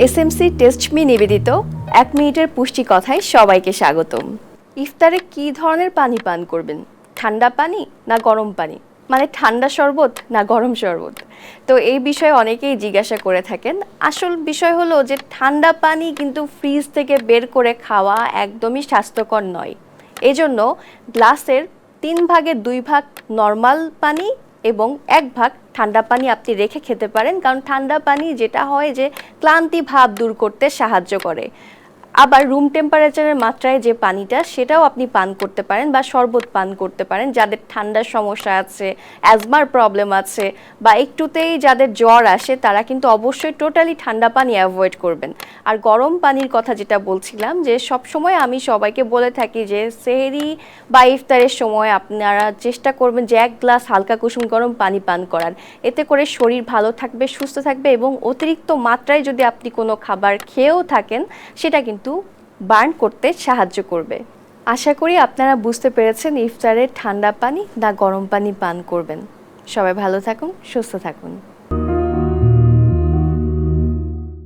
SMC টেস্টমি নিবেদিত। এক মিনিটের পুষ্টি কথায় সবাইকে স্বাগতম। ইফতারে কি ধরনের পানি পান করবেন? ঠান্ডা পানি না গরম পানি? মানে ঠান্ডা শরবত না গরম শরবত? তো এই বিষয়ে অনেকেই জিজ্ঞাসা করে থাকেন। আসল বিষয় হলো যে ঠান্ডা পানি কিন্তু ফ্রিজ থেকে বের করে খাওয়া একদমই স্বাস্থ্যকর নয়। এজন্য গ্লাসের তিন ভাগের দুই ভাগ নর্মাল পানি এবং এক ভাগ ঠান্ডা পানি আপনি রেখে খেতে পারেন, কারণ ঠান্ডা পানি যেটা হয় যে ক্লান্তি ভাব দূর করতে সাহায্য করে। আবার রুম টেম্পারেচারের মাত্রায় যে পানিটা, সেটাও আপনি পান করতে পারেন বা শরবত পান করতে পারেন। যাদের ঠান্ডার সমস্যা আছে অ্যাজমার প্রবলেম আছে বা একটুতেই যাদের জ্বর আসে, তারা কিন্তু অবশ্যই টোটালি ঠান্ডা পানি অ্যাভয়েড করবেন। আর গরম পানির কথা যেটা বলছিলাম যে সব সময় আমি সবাইকে বলে থাকি যে, সেহরি বা ইফতারের সময় আপনারা চেষ্টা করবেন যে, এক গ্লাস হালকা কুসুম গরম পানি পান করার। এতে করে শরীর ভালো থাকবে, সুস্থ থাকবে এবং অতিরিক্ত মাত্রায় যদি আপনি কোনো খাবার খেয়েও থাকেন, সেটা কিন্তু বার্ন করতে সাহায্য করবে। আশা করি আপনারা বুঝতে পেরেছেন ইফতারে ঠান্ডা পানি না গরম পানি পান করবেন। সবাই ভালো থাকুন, সুস্থ থাকুন।